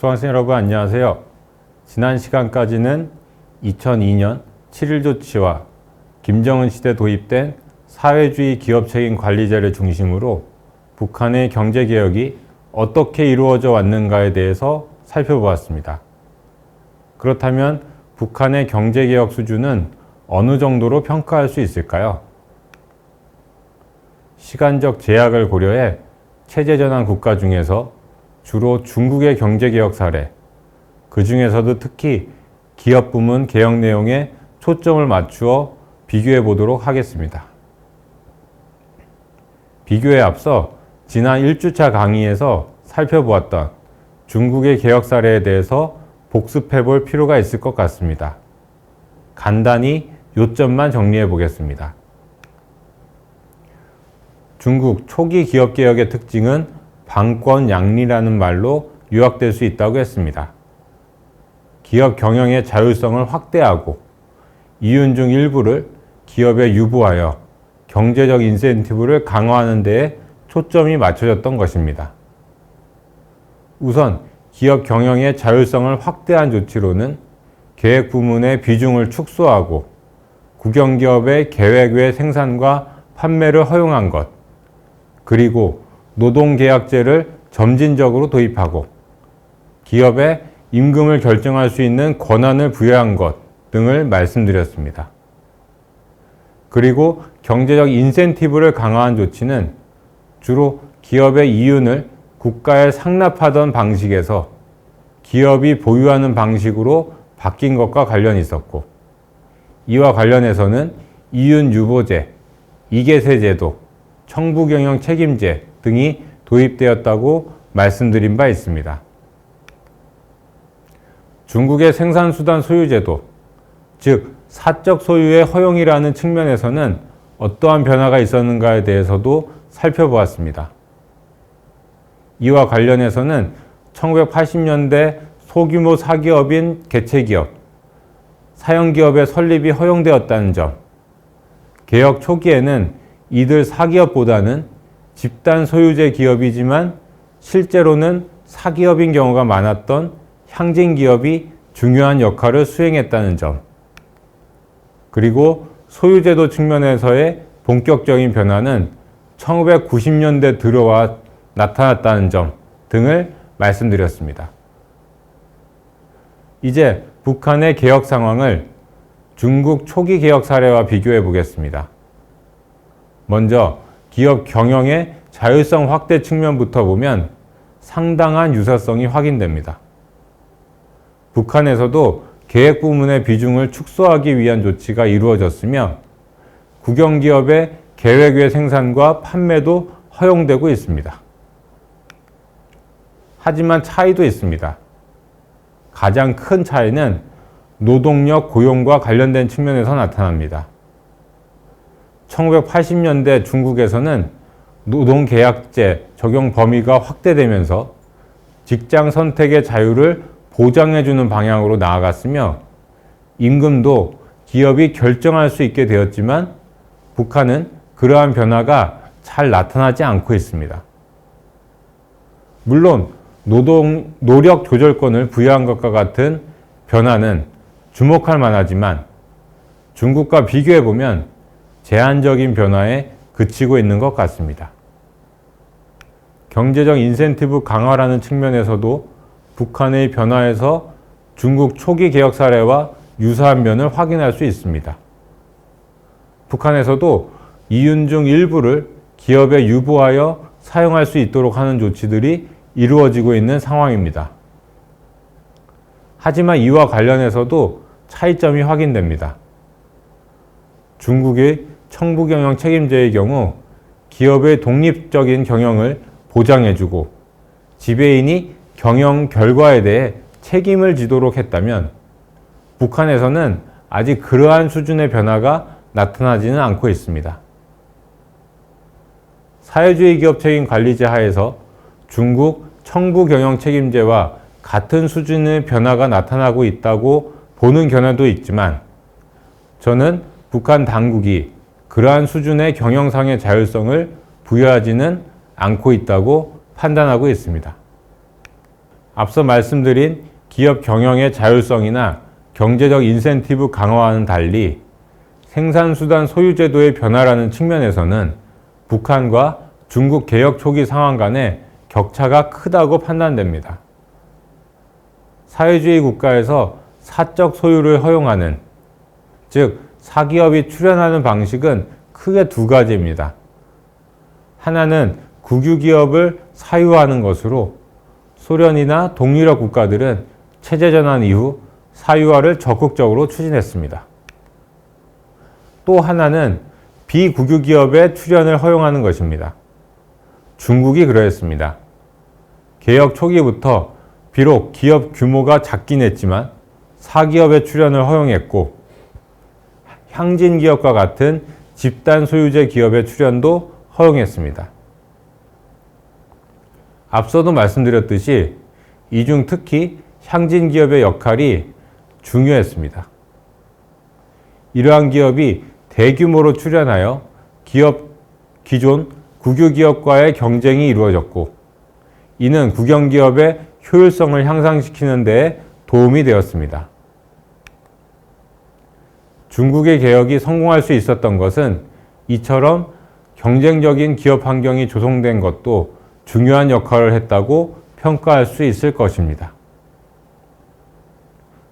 수강생 여러분 안녕하세요. 지난 시간까지는 2002년 7일 조치와 김정은 시대 도입된 사회주의 기업 책임 관리제를 중심으로 북한의 경제 개혁이 어떻게 이루어져 왔는가에 대해서 살펴보았습니다. 그렇다면 북한의 경제 개혁 수준은 어느 정도로 평가할 수 있을까요? 시간적 제약을 고려해 체제 전환 국가 중에서 주로 중국의 경제 개혁 사례, 그 중에서도 특히 기업 부문 개혁 내용에 초점을 맞추어 비교해 보도록 하겠습니다. 비교에 앞서 지난 1주차 강의에서 살펴보았던 중국의 개혁 사례에 대해서 복습해 볼 필요가 있을 것 같습니다. 간단히 요점만 정리해 보겠습니다. 중국 초기 기업 개혁의 특징은 방권 양리라는 말로 요약될 수 있다고 했습니다. 기업 경영의 자율성을 확대하고 이윤 중 일부를 기업에 유보하여 경제적 인센티브를 강화하는 데에 초점이 맞춰졌던 것입니다. 우선 기업 경영의 자율성을 확대한 조치로는 계획 부문의 비중을 축소하고 국영기업의 계획 외 생산과 판매를 허용한 것, 그리고 노동계약제를 점진적으로 도입하고 기업에 임금을 결정할 수 있는 권한을 부여한 것 등을 말씀드렸습니다. 그리고 경제적 인센티브를 강화한 조치는 주로 기업의 이윤을 국가에 상납하던 방식에서 기업이 보유하는 방식으로 바뀐 것과 관련이 있었고 이와 관련해서는 이윤 유보제, 이계세 제도, 청부경영 책임제 등이 도입되었다고 말씀드린 바 있습니다. 중국의 생산수단 소유제도, 즉 사적 소유의 허용이라는 측면에서는 어떠한 변화가 있었는가에 대해서도 살펴보았습니다. 이와 관련해서는 1980년대 소규모 사기업인 개체기업, 사형기업의 설립이 허용되었다는 점, 개혁 초기에는 이들 사기업보다는 집단 소유제 기업이지만 실제로는 사기업인 경우가 많았던 향진 기업이 중요한 역할을 수행했다는 점, 그리고 소유제도 측면에서의 본격적인 변화는 1990년대 들어와 나타났다는 점 등을 말씀드렸습니다. 이제 북한의 개혁 상황을 중국 초기 개혁 사례와 비교해 보겠습니다. 먼저 기업 경영의 자율성 확대 측면부터 보면 상당한 유사성이 확인됩니다. 북한에서도 계획 부문의 비중을 축소하기 위한 조치가 이루어졌으며 국영 기업의 계획 외 생산과 판매도 허용되고 있습니다. 하지만 차이도 있습니다. 가장 큰 차이는 노동력 고용과 관련된 측면에서 나타납니다. 1980년대 중국에서는 노동계약제 적용 범위가 확대되면서 직장 선택의 자유를 보장해주는 방향으로 나아갔으며 임금도 기업이 결정할 수 있게 되었지만 북한은 그러한 변화가 잘 나타나지 않고 있습니다. 물론 노동 노력 조절권을 부여한 것과 같은 변화는 주목할 만하지만 중국과 비교해 보면 제한적인 변화에 그치고 있는 것 같습니다. 경제적 인센티브 강화라는 측면에서도 북한의 변화에서 중국 초기 개혁 사례와 유사한 면을 확인할 수 있습니다. 북한에서도 이윤 중 일부를 기업에 유보하여 사용할 수 있도록 하는 조치들이 이루어지고 있는 상황입니다. 하지만 이와 관련해서도 차이점이 확인됩니다. 중국의 청부 경영 책임제의 경우 기업의 독립적인 경영을 보장해주고 지배인이 경영 결과에 대해 책임을 지도록 했다면 북한에서는 아직 그러한 수준의 변화가 나타나지는 않고 있습니다. 사회주의 기업 책임 관리제 하에서 중국 청부 경영 책임제와 같은 수준의 변화가 나타나고 있다고 보는 견해도 있지만 저는 북한 당국이 그러한 수준의 경영상의 자율성을 부여하지는 않고 있다고 판단하고 있습니다. 앞서 말씀드린 기업 경영의 자율성이나 경제적 인센티브 강화와는 달리 생산수단 소유제도의 변화라는 측면에서는 북한과 중국 개혁 초기 상황 간의 격차가 크다고 판단됩니다. 사회주의 국가에서 사적 소유를 허용하는, 즉, 사기업이 출연하는 방식은 크게 두 가지입니다. 하나는 국유기업을 사유화하는 것으로 소련이나 동유럽 국가들은 체제 전환 이후 사유화를 적극적으로 추진했습니다. 또 하나는 비국유기업의 출연을 허용하는 것입니다. 중국이 그러했습니다. 개혁 초기부터 비록 기업 규모가 작긴 했지만 사기업의 출연을 허용했고 향진 기업과 같은 집단 소유제 기업의 출연도 허용했습니다. 앞서도 말씀드렸듯이 이 중 특히 향진 기업의 역할이 중요했습니다. 이러한 기업이 대규모로 출연하여 기업 기존 국유 기업과의 경쟁이 이루어졌고 이는 국영 기업의 효율성을 향상시키는 데 도움이 되었습니다. 중국의 개혁이 성공할 수 있었던 것은 이처럼 경쟁적인 기업 환경이 조성된 것도 중요한 역할을 했다고 평가할 수 있을 것입니다.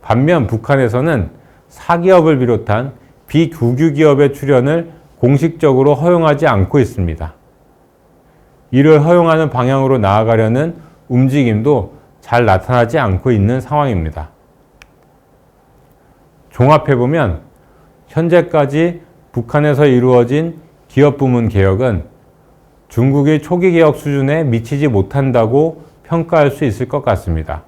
반면 북한에서는 사기업을 비롯한 비국유 기업의 출연을 공식적으로 허용하지 않고 있습니다. 이를 허용하는 방향으로 나아가려는 움직임도 잘 나타나지 않고 있는 상황입니다. 종합해보면 현재까지 북한에서 이루어진 기업 부문 개혁은 중국의 초기 개혁 수준에 미치지 못한다고 평가할 수 있을 것 같습니다.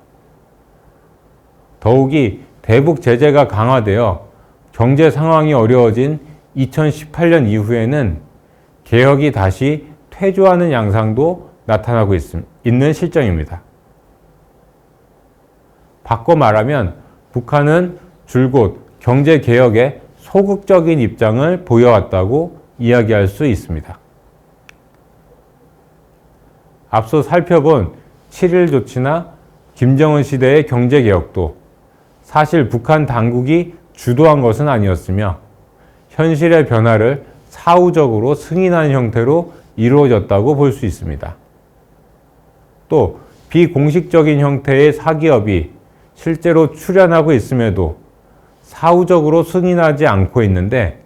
더욱이 대북 제재가 강화되어 경제 상황이 어려워진 2018년 이후에는 개혁이 다시 퇴조하는 양상도 나타나고 있, 있는 실정입니다. 바꿔 말하면 북한은 줄곧 경제 개혁에 소극적인 입장을 보여왔다고 이야기할 수 있습니다. 앞서 살펴본 7일 조치나 김정은 시대의 경제 개혁도 사실 북한 당국이 주도한 것은 아니었으며 현실의 변화를 사후적으로 승인한 형태로 이루어졌다고 볼 수 있습니다. 또 비공식적인 형태의 사기업이 실제로 출연하고 있음에도 사후적으로 승인하지 않고 있는데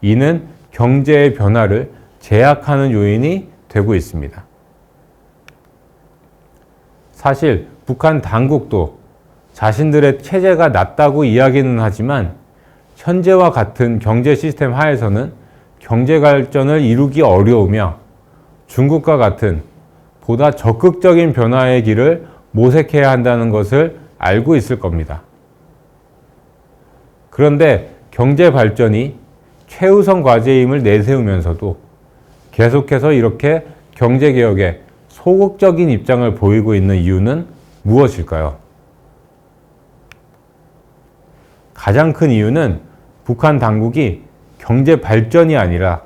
이는 경제의 변화를 제약하는 요인이 되고 있습니다. 사실 북한 당국도 자신들의 체제가 낮다고 이야기는 하지만 현재와 같은 경제 시스템 하에서는 경제 발전을 이루기 어려우며 중국과 같은 보다 적극적인 변화의 길을 모색해야 한다는 것을 알고 있을 겁니다. 그런데 경제 발전이 최우선 과제임을 내세우면서도 계속해서 이렇게 경제 개혁에 소극적인 입장을 보이고 있는 이유는 무엇일까요? 가장 큰 이유는 북한 당국이 경제 발전이 아니라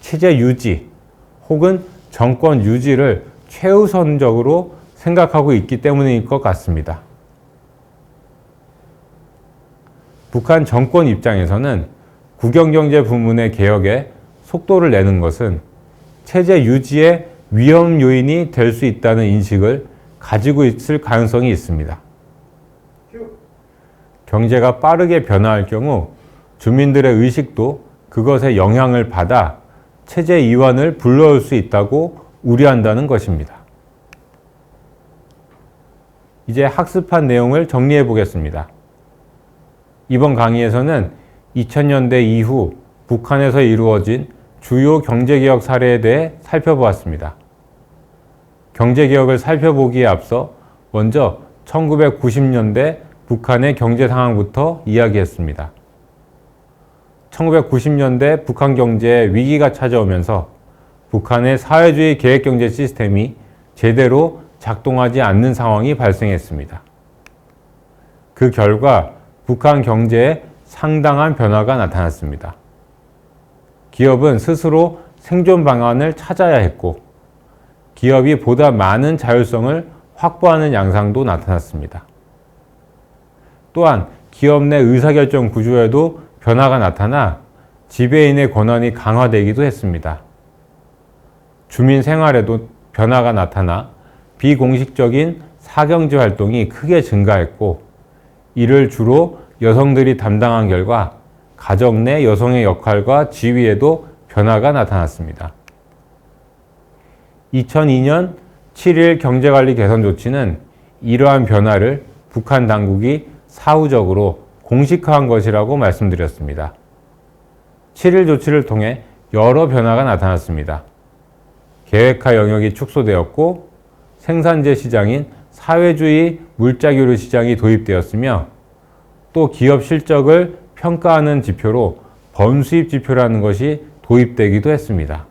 체제 유지 혹은 정권 유지를 최우선적으로 생각하고 있기 때문일 것 같습니다. 북한 정권 입장에서는 국영경제 부문의 개혁에 속도를 내는 것은 체제 유지의 위험 요인이 될 수 있다는 인식을 가지고 있을 가능성이 있습니다. 경제가 빠르게 변화할 경우 주민들의 의식도 그것에 영향을 받아 체제 이완을 불러올 수 있다고 우려한다는 것입니다. 이제 학습한 내용을 정리해 보겠습니다. 이번 강의에서는 2000년대 이후 북한에서 이루어진 주요 경제개혁 사례에 대해 살펴보았습니다. 경제개혁을 살펴보기에 앞서 먼저 1990년대 북한의 경제 상황부터 이야기했습니다. 1990년대 북한 경제에 위기가 찾아오면서 북한의 사회주의 계획경제 시스템이 제대로 작동하지 않는 상황이 발생했습니다. 그 결과 북한 경제에 상당한 변화가 나타났습니다. 기업은 스스로 생존 방안을 찾아야 했고, 기업이 보다 많은 자율성을 확보하는 양상도 나타났습니다. 또한 기업 내 의사결정 구조에도 변화가 나타나 지배인의 권한이 강화되기도 했습니다. 주민 생활에도 변화가 나타나 비공식적인 사경제 활동이 크게 증가했고 이를 주로 여성들이 담당한 결과 가정 내 여성의 역할과 지위에도 변화가 나타났습니다. 2002년 7일 경제관리 개선 조치는 이러한 변화를 북한 당국이 사후적으로 공식화한 것이라고 말씀드렸습니다. 7일 조치를 통해 여러 변화가 나타났습니다. 계획화 영역이 축소되었고 생산재 시장인 사회주의 물자교류 시장이 도입되었으며 또 기업 실적을 평가하는 지표로 번수입 지표라는 것이 도입되기도 했습니다.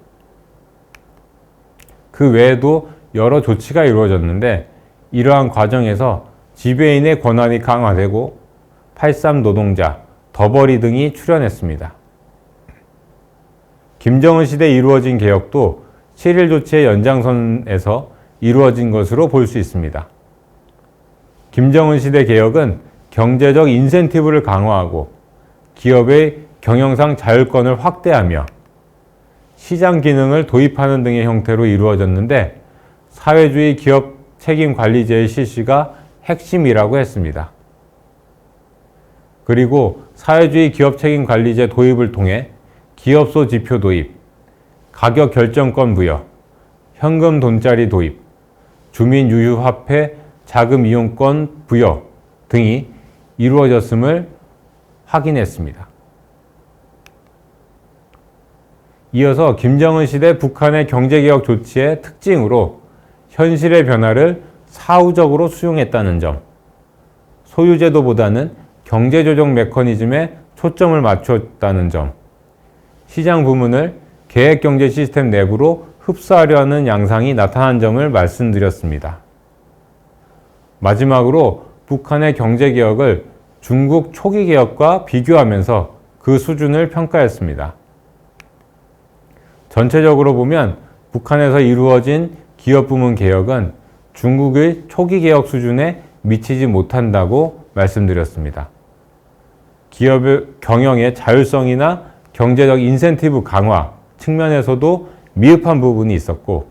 그 외에도 여러 조치가 이루어졌는데 이러한 과정에서 지배인의 권한이 강화되고 83 노동자, 더버리 등이 출연했습니다. 김정은 시대 이루어진 개혁도 7일 조치의 연장선에서 이루어진 것으로 볼 수 있습니다. 김정은 시대 개혁은 경제적 인센티브를 강화하고 기업의 경영상 자율권을 확대하며 시장 기능을 도입하는 등의 형태로 이루어졌는데 사회주의 기업 책임 관리제의 실시가 핵심이라고 했습니다. 그리고 사회주의 기업 책임 관리제 도입을 통해 기업소 지표 도입, 가격 결정권 부여, 현금 돈짜리 도입, 주민 유휴 화폐 자금 이용권 부여 등이 이루어졌음을 확인했습니다. 이어서 김정은 시대 북한의 경제개혁 조치의 특징으로 현실의 변화를 사후적으로 수용했다는 점, 소유제도보다는 경제조정 메커니즘에 초점을 맞췄다는 점, 시장 부문을 계획경제 시스템 내부로 흡수하려 하는 양상이 나타난 점을 말씀드렸습니다. 마지막으로 북한의 경제 개혁을 중국 초기 개혁과 비교하면서 그 수준을 평가했습니다. 전체적으로 보면 북한에서 이루어진 기업 부문 개혁은 중국의 초기 개혁 수준에 미치지 못한다고 말씀드렸습니다. 기업의 경영의 자율성이나 경제적 인센티브 강화 측면에서도 미흡한 부분이 있었고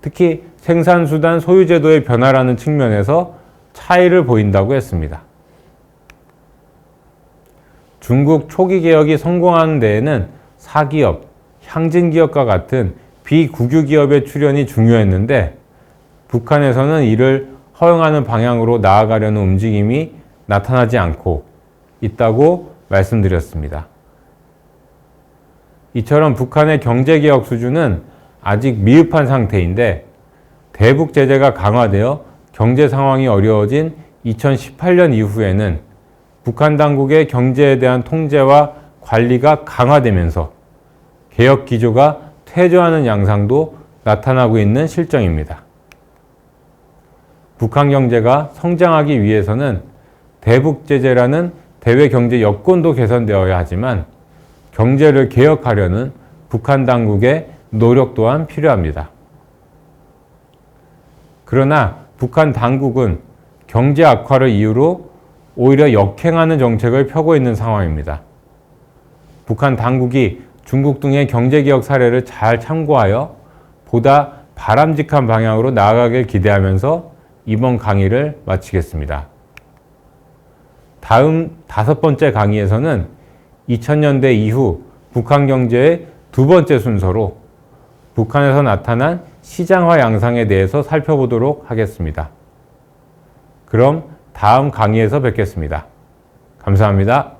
특히 생산수단 소유제도의 변화라는 측면에서 차이를 보인다고 했습니다. 중국 초기 개혁이 성공하는 데에는 사기업, 향진기업과 같은 비국유 기업의 출현이 중요했는데 북한에서는 이를 허용하는 방향으로 나아가려는 움직임이 나타나지 않고 있다고 말씀드렸습니다. 이처럼 북한의 경제개혁 수준은 아직 미흡한 상태인데 대북 제재가 강화되어 경제 상황이 어려워진 2018년 이후에는 북한 당국의 경제에 대한 통제와 관리가 강화되면서 개혁 기조가 퇴조하는 양상도 나타나고 있는 실정입니다. 북한 경제가 성장하기 위해서는 대북 제재라는 대외 경제 여건도 개선되어야 하지만 경제를 개혁하려는 북한 당국의 노력 또한 필요합니다. 그러나 북한 당국은 경제 악화를 이유로 오히려 역행하는 정책을 펴고 있는 상황입니다. 북한 당국이 중국 등의 경제개혁 사례를 잘 참고하여 보다 바람직한 방향으로 나아가길 기대하면서 이번 강의를 마치겠습니다. 다음 다섯 번째 강의에서는 2000년대 이후 북한 경제의 두 번째 순서로 북한에서 나타난 시장화 양상에 대해서 살펴보도록 하겠습니다. 그럼 다음 강의에서 뵙겠습니다. 감사합니다.